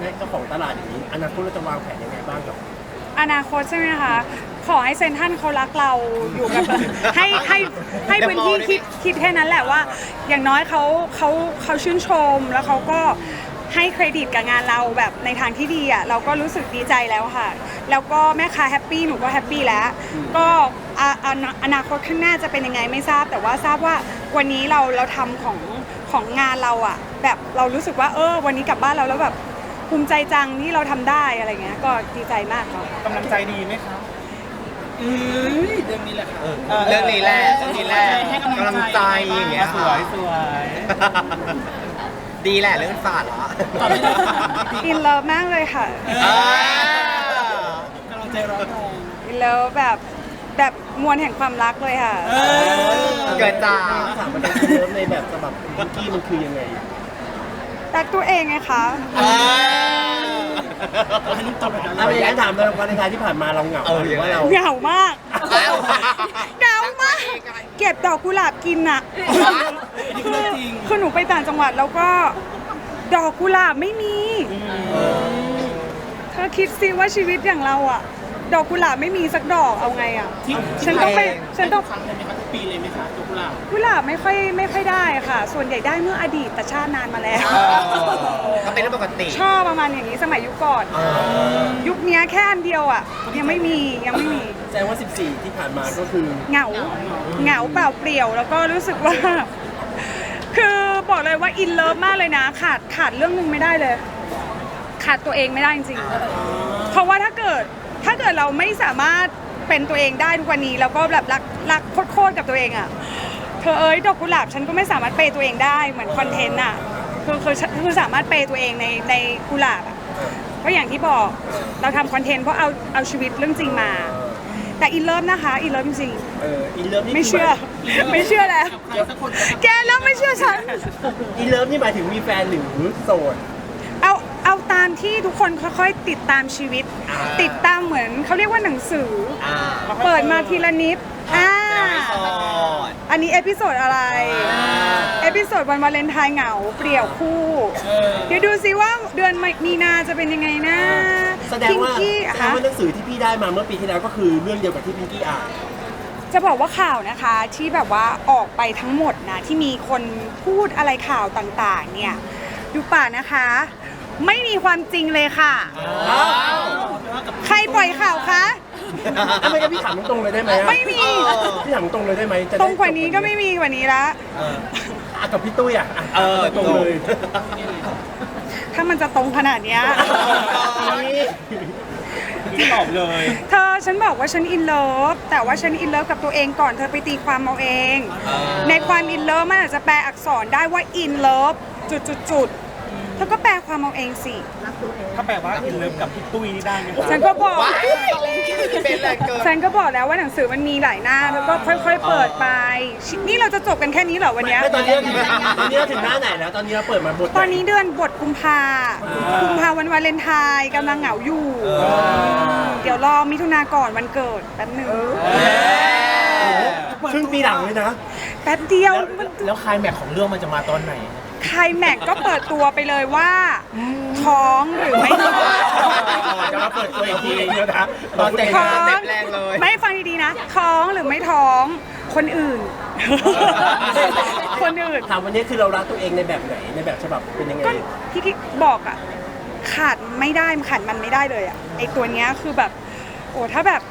ในเจ้าของตลาดอย่างนี้อนาคตเราจะวางแผนยังไงบ้างกับ อนาคตใช่ไหมคะ ขอให้เซนทรันเขารักเราอยู่กับ ให้ให้ให้พื้นที่คิดคิดแค่นั้นแหละว่า อย่างน้อยเขาเขาเขาชื่นชมแล้วเขาก็ให้เครดิตกับงานเราแบบในทางที่ดีอะเราก็รู้สึกดีใจแล้วค่ะ แล้วก็แม่ค้าแฮปปี้หนูก็แฮปปี้แล้ว ก็อะอะอนาคตข้างหน้าจะเป็นยังไงไม่ทราบ แต่ว่าทราบว่าวันนี้เราเราทำของของงานเราอะ แบบเรารู้สึกว่าเออ วันนี้กลับบ้านเราแล้วแบบ ภูมิใจจังที่เราทำได้อะไรเงี้ยก็ดีใจมากค่ะกำลังใจดีไหมคะเรื่องนี้แหละค่ะเรื่องนี้แหละเรื่องนี้แหละกำลังใจอย่างเงี้ยสวยสวยดีแหละเรื่องฝาดเหรออินเลิฟมากเลยค่ะอ่ากำลังใจร้อนแรงอินเลิฟแบบแบบมวลแห่งความรักเลยค่ะเกิดจาก ถามมันเป็นเริ่มในแบบฉบับพิงกี้มันคือยังไง รักตัวเองไงคะอ่าอันนี้จบแล้วถ้าเป็นอย่างนั้นถามเราวันในไทายที่ผ่านมาเราเหงาเออ หรือว่าเราเหงามากอ้าวเหงามาก เก็บดอกกุหลาบกินอะอันนี้คือเรื่องจริงคือหนูไปต่างจังหวัดแล้วก็ ดอกกุหลาบไม่มี เธอคิดสิว่าชีวิตอย่างเราอะดอกกุหลาบไม่มีสักดอกเอาไงอะที่ฉันต้องไปฉันต้อง ครั้งเลยไหมคะทุกปีเลยไหมคะตัวกุหลาบกุหลาบไม่ค่อยไม่ค่อยได้ค่ะ ส่วนใหญ่ได้เมื่ออดีตแต่ชาตินานมาแล้ว ก็เป็นเรื่องปกติ ชอบประมาณอย่างนี้สมัยยุคก่อนอ่ายุคเนี้ยแค่อันเดียวอะ ยังไม่มียังไม่มีแสดงว่า 14 ที่ผ่านมาก็คือ เหงาเหงาเปล่าเปลี่ยว แล้วก็รู้สึกว่า คือบอกเลยว่าอินเลิฟมากเลยนะ ขาดขาดเรื่องหนึงไม่ได้เลย ขาดตัวเองไม่ได้จริงๆเพราะว่าถ้าเกิดถ้าเกิดเราไม่สามารถ เป็นตัวเองได้ทุกวันนี้แล้วก็แบบรักรักโคตรๆกับตัวเองอะเธอเอ้ยดอกกุหลาบฉันก็ไม่สามารถเปย์ตัวเองได้เหมือนคอนเทนต์อะคือคือคือสามารถเปย์ตัวเองในในกุหลาบอะเพราะอย่างที่บอกเราทำคอนเทนต์เพราะเอาเอาชีวิตเรื่องจริงมา แต่อินเลิฟนะคะอินเลิฟจริงเอออินเลิฟๆนี่ไม่เชื่อ ไม่เชื่อแล้วใครสักคนแกเริ่มไม่เชื่อฉัน อินเลิฟนี่หมายถึงมีแฟนหรือโสด เอาเอาตาม ที่ทุกคนค่อยๆติดตามชีวิตติดตามเหมือนเขาเรียกว่าหนังสือ อ่าเปิดมาทีละนิดอ่าแสดงว่าโสดอันนี้เอพิโซดอะไรเอพิโซดวันวาเลนไทน์เหงาเปลี่ยวคู่เดี๋ยวดูซิว่าเดือนมีนาจะเป็นยังไงนะแสดงว่าพิงกี้แสดงคะว่าหนังสือที่พี่ได้มาเมื่อปีที่แล้วก็คือเรื่องเดียวกับที่พิงกี้อ่าน จะบอกว่าข่าวนะคะที่แบบว่าออกไปทั้งหมดนะที่มีคนพูดอะไรข่าวต่างๆ เนี่ย ดูป่านะคะ ไม่มีความจริงเลยค่ะ ใครปล่อยข่าวคะ ทำไมกันพี่ถามตรงๆเลยได้ไหมอะไม่มี พี่ถามตรงๆเลยได้ไหมจะได้ตรงกว่านี้ก็ไม่มีกว่านี้ละ อะกับพี่ตุ้ยอะะเออ ตรงเลยถ้ามันจะตรงขนาดเนี้ย พี่ตอบเลย เธอฉันบอกว่าฉันอินเลิฟแต่ว่าฉันอินเลิฟกับตัวเองก่อนเธอไปตีความเอาเอง ในความอินเลิฟมันอาจจะแปลอักษรได้ว่าอินเลิฟจุดจุดจุดๆๆ เธอก็แปลความเอาเองสิ ถ้าแปลว่าอินเลิฟกับพี่ตุ้ยนี่ได้ไหมคะฉันก็บอก ว้ายเป็นอะไรเกินฉันก็บอกแล้วว่าหนังสือมันมีหลายหน้า แล้วก็ค่อย ๆ เปิดไป นี่เราจะจบกันแค่นี้เหรอวันเนี้ย ไม่ตอนนี้เราถึงตอนนี้เราถึงหน้าไหนแล้วตอนนี้เราเปิดมาบทไหตอนนี้เดือนบทกุมภากุมภาวันวาเลนไทน์กำลังเหงาอยู่ เดี๋ยวรอมิถุนาก่อนวันเกิดแป๊บหนึง ครึ่งปีหลังเลยนะแป๊บเดียวมันแล้วคลายแม็กของเรื่องมันจะมาตอนไหน ใครแม็กก็เปิดตัวไปเลยว่า ท้องหรือไม่ท้องจะมาเปิดตัวอีกทีเดียวนะตอนแต่งท้งาอนงเต็มแรงเลยไม่ฟังดีๆนะ ท้องหรือไม่ท้อง คนอื่น คนอื่น ถามวันนี้คือเรารักตัวเองในแบบไหนในแบบฉบับเป็นยังไงก็ที่ที่บอกอะขาดไม่ได้ขาดมันไม่ได้เลยอะไอตัวเนี้ยคือแบบ โอ้ถ้าแบบ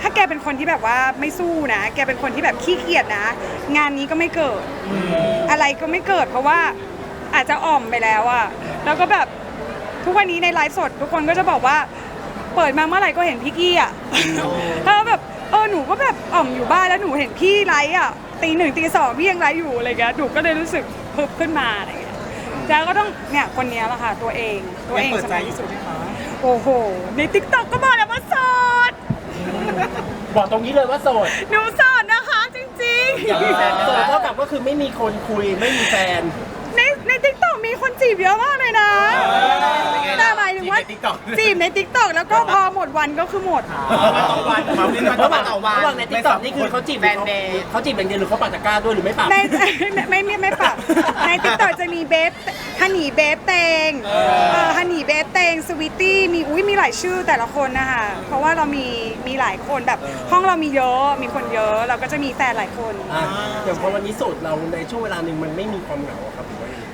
ถ้าแกเป็นคนที่แบบว่าไม่สู้นะ แกเป็นคนที่แบบขี้เกียจนะ งานนี้ก็ไม่เกิด อะไรก็ไม่เกิด เพราะว่าอาจจะอ่อมไปแล้วอะแล้วก็แบบทุกวันนี้ในไลฟ์สด ทุกคนก็จะบอกว่า เปิดมาเมื่อไหร่ก็เห็นพี่กี้อะถ้าแบบเออหนูก็แบบอ่อมอยู่บ้านแล้วหนูเห็นพี่ไลฟ์อะตีหนึ่งตีสองพี่ยังไลฟ์อยู่อะไรเงี้ยหนูก็เลยรู้สึกพึบขึ้นมาอะไรเงี้ยแล้วก็ต้องเนี่ยคนเนี้ยแหละค่ะตัวเองตัวเองยังเปิดใจสำคัญที่ที่สุสุดดไหมคะโอ้โหในทิกตอกก็บอกแล้วว่าโสด บอกตรงนี้เลยว่าโสดหนูโสดนะคะจริงอยากมีแฟนโสดเท่ากับก็คือไม่มีคนคุยไม่มีแฟนๆในในทิกตอก มีคนจีบเยอะมากเลยนะแต่หมายถึงว่าจีบในทิกตอกแล้วก็พอหมดวันก็คือหมด วันมาวันระหว่างต่อวันระหว่างในติ๊กต็อกนี่คือเขาจีบหรือเขาแฟนเดย์เขาจีบอย่างเดียวหรือเขาปัดตะกร้าด้วยหรือไม่ปัดในไม่ไม่ไม่ปรับในติ๊กต็อกจะมีเบฟฮันนี่เบฟเตงเออฮันนี่เบฟเตงสวิตตี้มีอุ้ยมีหลายชื่อแต่ละคนนะคะเพราะว่าเรามีมีหลายคนแบบห้องเรามีเยอะมีคนเยอะเราก็จะมีแฟนหลายคน อะอย่างพอวันนี้โสดเราในช่วงเวลาหนึ่งมันไม่มีความเหงาอะครับหรือว่ายังไง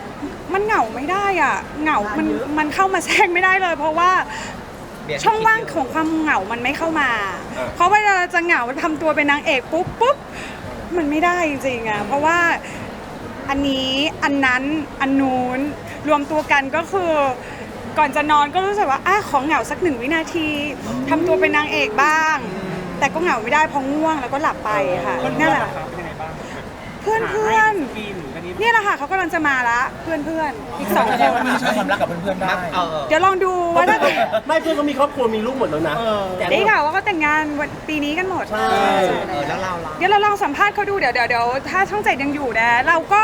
มันเหงาไม่ได้อะเหงา มันมันเข้ามาแทรกไม่ได้เลย เพราะว่าเบียร์ช่องว่างของความเหงา มันไม่เข้ามา เพราะเวลาจะเหงาทำตัวเป็นนางเอกปุ๊บปุ๊บมันไม่ได้จริงๆอะเพราะว่าอันนี้อันนั้นอันนู้นรวมตัวกันก็คือ ก่อนจะนอนก็รู้สึกว่าอะขอเหงาสักหนึ่งวินาทีทำตัวเป็นนางเอกบ้าง แต่ก็เหงาไม่ได้เพราะง่วงแล้วก็หลับไปค่ะนั่นแหละเป็นยังไงบ้างเพื่อนเพื่อ นกินอันนี้ๆเนี่ยแหละค่ะเขากำลังจะมาละเพื่อนเพื่อนๆอีกสองคนใช้ความรักกับเพื่อนๆได้ เออ เดี๋ยวลองดูว่าถ้าไม่เพื่อนเขามีครอบครัวมีลูกหมดแล้วนะแต่ได้ข่าวว่าเขาแต่งงานวันปีนี้กันหมดใช่เออ แล้วเราล่ะ เดี๋ยวเราลองสัมภาษณ์เขาดูเดี๋ยวเดี๋ยวเดี๋ยวถ้าช่องเจ็ดยังอยู่นะ เราก็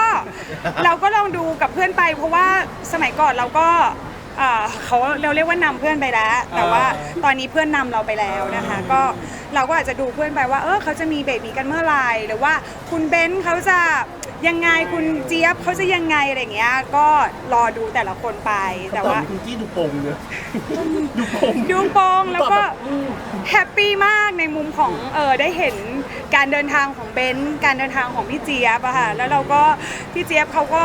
เราก็ลองดูกับเพื่อนไป เพราะว่าสมัยก่อนเราก็เอ่อเขาเราเรียกว่านำเพื่อนไปแล้ว แต่ว่าตอนนี้เพื่อนนำเราไปแล้วนะคะ ก็เราก็อาจจะดูเพื่อนไปว่า เออเขาจะมีเบบีกันเมื่อไหร่หรือว่าคุณเบนซ์เขาจะ ยังไงคุณเจี๊ยบเขาจะยังไงอะไรอย่างเงี้ย ก็รอดูแต่ละคนไปแต่ว่า คุณจี้ดูโปงเนอะดูโปงดวงโปงแล้วก็แฮปปี้มากในมุมของเออได้เห็นการเดินทางของเบนซ์การเดินทางของพี่เจี๊ยบอะค่ะแล้วเราก็พี่เจี๊ยบเขาก็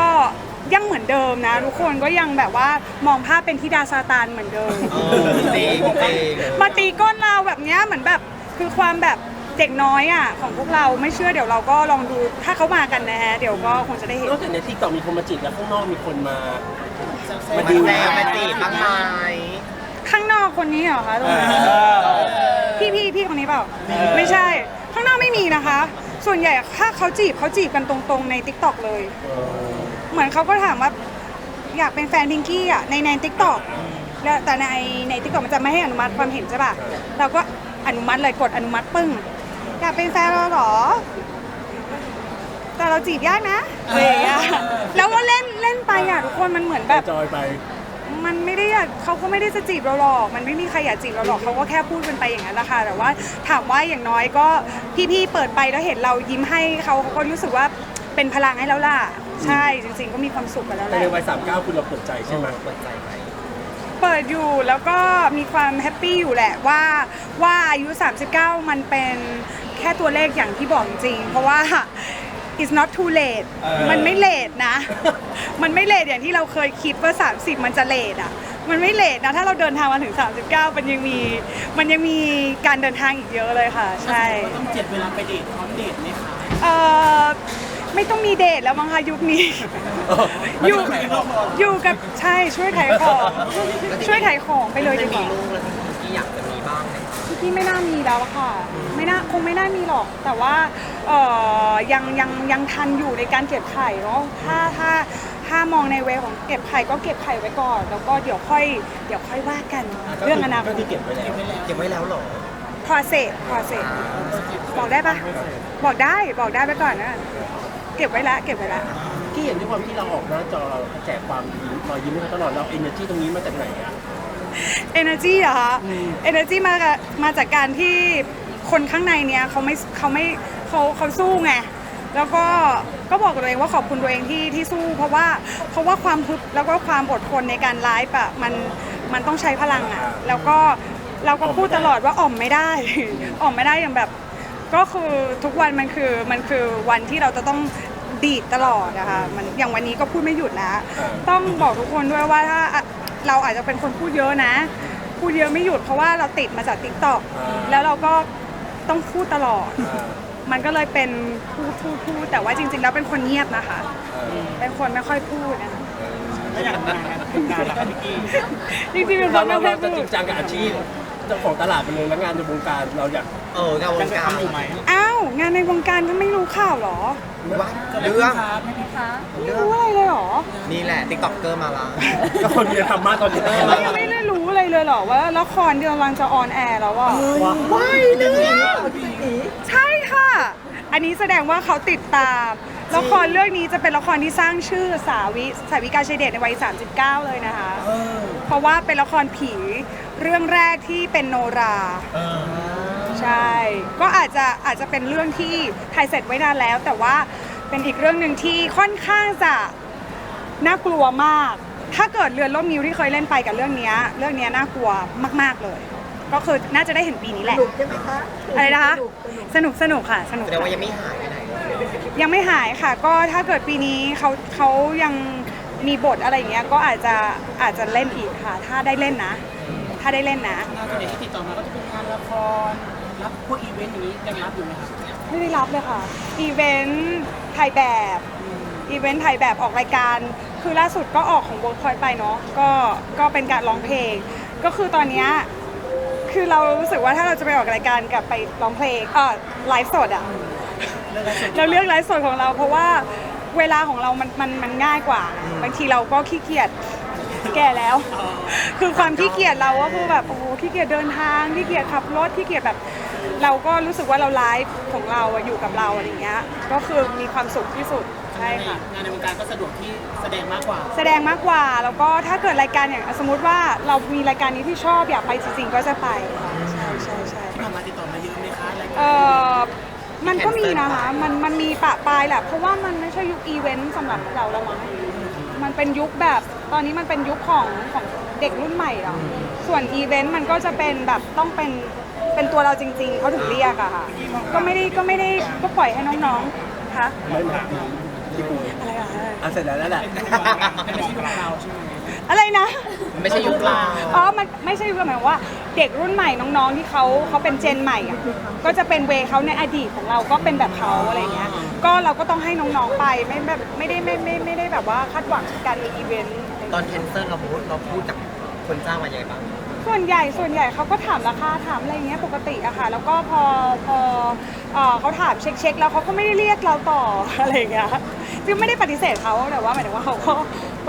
ยังเหมือนเดิมนะ ทุกคนก็ยังแบบว่ามองภาพเป็นธิดาซาตานเหมือนเดิมเออจริงจริงมาตีก้นเราแบบเนี้ยเหมือนแบบคือความแบบ เด็กน้อยอะของพวกเราไม่เชื่อเดี๋ยวเราก็ลองดูถ้าเขามากันนะฮะเดี๋ยวก็คงจะได้เห็นนอกจากในที่ต่อมีคนมาจีบแล้วข้างนอกมีคนมา มาดูแลมาจีบบ้างไหมข้างนอกคนนี้เหรอคะพี่พี่พี่คนนี้เปล่า ไม่ใช่ ข้างนอกไม่มีนะคะ ส่วนใหญ่ถ้าเขาจีบเขาจีบกันตรงๆใน t ิ k t o k เลย เหมือนเขาก็ถามว่าอยากเป็นแฟนพิงกี้อะในใน t ิ k t o k แล้วแต่ในใน t ิ k t o k มันจะไม่ให้อนุมัติความเห็นใช่ป่ะเราก็อนุมัติเลยกดอนุมัติปึ้ง อยากเป็นแฟนเราเหรอ แต่เราจีบยากนะอะไรอย่างเงี้ยแล้วก็เล่นเล่นไปอะทุกคนมันเหมือนแบบ จอยไป มันไม่ได้อยากเขาก็ไม่ได้จะจีบเราหรอก มันไม่มีใครอยากจีบเราหรอกเขาก็แค่พูดกันไปอย่างนั้นแหละค่ะแต่ว่าถามว่าอย่างน้อยก็พี่ๆเปิดไปแล้วเห็นเรายิ้มให้เขาเขาก็รู้สึกว่าเป็นพลังให้แล้วล่ะ ใช่จริง ๆ ก็มีความสุขกันแล้วแหแต่ละ ในวัยสามเก้าคุณเราเปิดใจใช่ไหมเปิดใจไหม เปิดอยู่แล้วก็มีความแฮปปี้อยู่แหละว่าว่าอายุ 39 มันเป็นแค่ตัวเลขอย่างที่บอกจริงๆเพราะว่า it's not too late มันไม่เลทนะ มันไม่เลทอย่างที่เราเคยคิดว่า 30 มันจะเลทอะ มันไม่เลทนะ ถ้าเราเดินทางมาถึง 39 มันยังมี มันยังมีการเดินทางอีกเยอะเลยค่ะ ใช่ ก็ต้องเจ็ดเวลาไปเดทพร้อมเดทไหมคะ เอ่อ ไม่ต้องมีเดทแล้วมั้งคะยุคนี้ อยู่อยู่กับใช่ช่วยขายของช่วยขายของไปเลยดีไม่กมีว่าลูกแล้วที่อยากจะมีบ้างไหมพี่ไม่น่ามีแล้วอะค่ะ ไม่น่าคงไม่น่ามีหรอก แต่ว่าเอ่อยังยังยังทันอยู่ในการเก็บไข่เนาะถ้าถ้าถ้ามองในเวของเก็บไข่ก็เก็บไข่ไว้ก่อน แล้วก็เดี๋ยวค่อยเดี๋ยวค่อยว่ากันเรื่องอนาคก็ตคือเก็บไว้แล้วเก็บไว้แล้วเหรอ process process บอกได้ปะบอกได้บอกได้ไปก่อนนะ เก็บไว้ละเก็บไว้ละที่เห็นด้วยความที่เราออกหน้าจอเราแจกความยิ้มรอยยิ้มให้เขาตลอดเราเอเนอร์จีตรงนี้มาจากไหนอะ energy เหรอคะ energy มาจากมาจากการที่คนข้างในเนี้ยเขาไม่เขาไม่เขาเขาสู้ไง แล้วก็ก็บอกกับตัวเองว่าขอบคุณตัวเองที่ที่สู้ เพราะว่าเพราะว่าความพึบแล้วก็ความอดทนในการไลฟ์อะมันมันต้องใช้พลังอะแล้วก็เราก็พูดตลอดว่าอ่อมไม่ได้ อ่อมไม่ได้อย่างแบบ ก็คือทุกวันมันคือมันคือวันที่เราจะต้องดีดตลอดนะคะมันอย่างวันนี้ก็พูดไม่หยุดแล้วต้องบอกทุกคนด้วยว่าถ้าอะเราอาจจะเป็นคนพูดเยอะนะ พูดเยอะไม่หยุดเพราะว่าเราติดมาจากติ๊กต็อกแล้วเราก็ต้องพูดตลอด มันก็เลยเป็นพูดพูดพูดแต่ว่าจริง ๆ แล้วเป็นคนเงียบนะคะ เป็นคนไม่ค่อยพูดนะคะแล้วอย่างงานงานแล้วพี่กี้จริงๆเป็นคเรานไม่เราค่อยจะพูจริดงจังกับอาชีพ เจ้าของตลาดไปเลยแล้วงานในวงการเราอยากเออกับวยังงจะการทำอยู่ไหมอ้าว งานในวงการก็ไม่รู้ข่าวเหรอ ว่าเรื่องไม่รู้อะไรเลยเหรอ นี่แหละติ๊กต็อกเกอร์มาละก็คนมีธรรมะตอนนี้เรายังไม่ได้รู้อะไรเลยเหรอว่าละครที่กำลังจะออนแอร์แล้วอะว้ายเนี่ยใช่ค่ะ อันนี้แสดงว่าเขาติดตามละครเรื่องนี้จะเป็นละครที่สร้างชื่อสาวิสาวิกาชัยเดชในวัย 39 เลยนะคะ เพราะว่าเป็นละครผี เรื่องแรกที่เป็นโนราใช่ ก็อาจจะอาจจะเป็นเรื่องที่ถ่ายเสร็จไว้นานแล้ว แต่ว่าเป็นอีกเรื่องหนึ่งที่ค่อนข้างจะน่ากลัวมาก ถ้าเกิดเรือนล่มนิ้วที่เคยเล่นไปกับเรื่องเนี้ยเรื่องเนี้ยน่ากลัวมาก ๆเลย ก็คือน่าจะได้เห็นปีนี้แหละสนุกใช่ไหมคะอะไรนะคะสนุกสนุกสนุกสนุกค่ะ สนุกแสดงว่ายังไม่หายไปไหนเลยยังไม่หายค่ะ ก็ถ้าเกิดปีนี้เขาเขายังมีบทอะไรอย่างเงี้ยก็อาจจะอาจจะเล่นอีกค่ะ ถ้าได้เล่นนะ ถ้าได้เล่นนะ งานส่วนใหญ่ที่ติดต่อมาก็จะเป็นงานละคร รับพวกอีเวนต์อย่างนี้ยังรับอยู่ไหมครับไม่ได้รับเลยค่ะ อีเวนต์ถ่ายแบบอีเวนต์ถ่ายแบบออกรายการ คือล่าสุดก็ออกของ Workpoint ไปเนาะ ก็ก็เป็นการร้องเพลง ก็คือตอนเนี้ยคือเรารู้สึกว่าถ้าเราจะไปออกรายการกับไปร้องเพลงเออไลฟ์สดอะ เราเลือกไลฟ์สดของเราเพราะว่าเวลาของเรามันมันมันง่ายกว่า บางทีเราก็ขี้เกียจ แก่แล้ว คือความขี้เกียจเราก็คือแบบโอ้โหขี้เกียจเดินทางขี้เกียจขับรถขี้เกียจแบบ เราก็รู้สึกว่าเราไลฟ์ของเราอะอยู่กับเราอะไรอย่างเงี้ยก็คือมีความสุขที่สุดใช่ค่ะ งานในวงการก็สะดวกที่แสดงมากกว่า แสดงมากกว่าแล้วก็ถ้าเกิดรายการอย่างสมมติว่าเรามีรายการนี้ที่ชอบอยากไปจริงๆก็จะไปค่ะใช่ใช่ใช่ที่ผ่านมาติดต่อมาเยอะไหมคะรายการเออมันก็มีนะคะมันมันมีปะปลายแหละเพราะว่ามันไม่ใช่ยุคอีเวนต์สำหรับเราแล้วมั้ง มันเป็นยุคแบบ ตอนนี้มันเป็นยุคของของเด็กรุ่นใหม่แล้วส่วนอีเวนต์มันก็จะเป็นแบบต้องเป็นเป็นตัวเราจริง ๆเขาถึงเรียกอะค่ะ ก็ไม่ได้ก็ไม่ได้ก็ปล่อยให้น้องๆคะไม่มาอะไรอะอะเสร็จแล้วนั่นแหละไม่ใช่ยุคเราใช่ไหมอะไรนะ ไม่ใช่ยุคเราอ๋อ มันไม่ใช่หมายความว่าเด็กรุ่นใหม่น้องๆที่เขาเขาเป็นเจนใหม่อะก็จะเป็นเวย์เขาในอดีตของเราก็เป็นแบบเขาอะไรเงี้ย ก็เราก็ต้องให้น้องๆไปไม่แบบไม่ได้ไม่ไม่ไม่ได้แบบว่าคาดหวังการมีอีเวนต์ตอนแคนเซิลเราพูดเราพูดกับคนจ้างมาอย่างไรบ้างส่วนใหญ่ส่วนใหญ่เขาก็ถามราคาถามอะไรเงี้ยปกติอะค่ะ แล้วก็พอพอเอ่อเขาถามเช็คเช็คแล้วเขาก็ไม่ได้เรียกเราต่อ อะไรเงี้ยซึ่งไม่ได้ปฏิเสธเขาแต่ว่าหมายถึงว่าเขาก็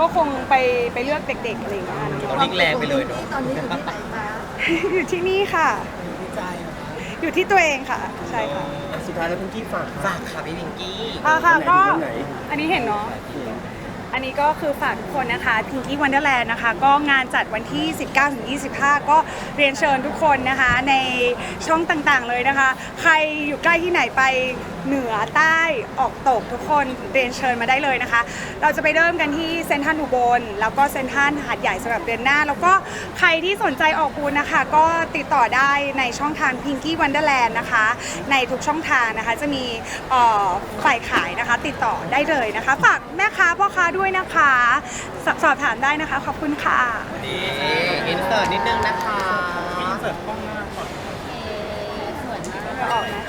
ก็คงไปไปเลือกเด็กๆอะไรเงี้ยเราดิ้งแรงไปเลยเนาะตอนนี้อยู่ที่ไหนคะอยู่ที่นี่ค่ะใจ อยู่ที่ตัวเองค่ะ ใช่ค่ะอะสุดท้ายแล้วคุณกี้ฝากฝากค่ะพี่วิงกี้อ่าค่ะวันไหนก็วันไหนอันนี้เห็นเนาะอันนี้ก็คือฝากทุกคนนะคะ Pinky Wonderland นะคะ ก็งานจัดวันที่ 19-25 ก็เรียนเชิญทุกคนนะคะ ในช่องต่างๆเลยนะคะ ใครอยู่ใกล้ที่ไหนไปเหนือใต้ออกตกทุกคนเรียนเชิญมาได้เลยนะคะ เราจะไปเริ่มกันที่เซนทรัลอุบลแล้วก็เซนทรัลหาดใหญ่สำหรับเดือนหน้า แล้วก็ใครที่สนใจออกบูธนะคะ ก็ติดต่อได้ในช่องทาง Pinky Wonderland นะคะ ในทุกช่องทางนะคะจะมีเอ่อฝ่ายขายนะคะ ติดต่อได้เลยนะคะฝากแม่ค้าพ่อค้าด้วยนะคะสสอบถามได้นะคะขอบคุณค่ะนี่อินเสิร์ตนิดนึงนะคะเสิร์ฟกล้องหน้าก่อนออกนะ